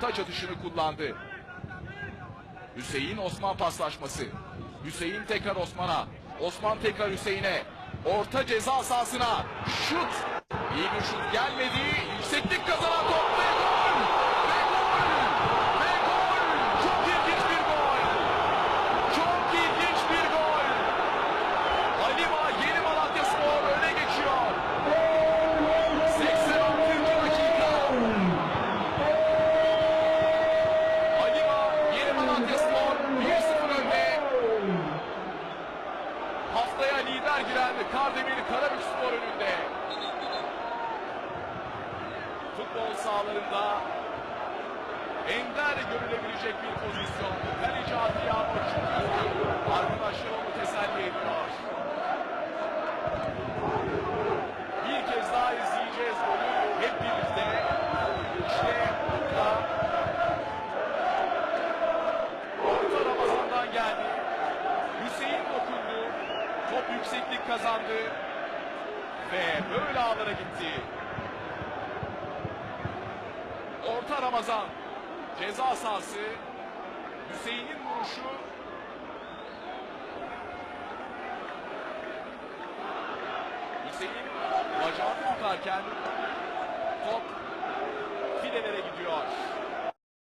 taç atışını kullandı. Hüseyin Osman paslaşması. Hüseyin tekrar Osman'a. Osman tekrar Hüseyin'e. Orta ceza sahasına. Şut. İyi bir şut gelmedi. Yükseklik kazanan top Haftaya lider giren Kardemir Karabük Spor önünde. Futbol sahalarında ender görülebilecek bir pozisyon. Kaleci yükseklik kazandı. Ve böyle ağlara gitti. Orta Ramazan. Ceza sahası. Hüseyin'in vuruşu. Hüseyin bacağını tutarken top filelere gidiyor.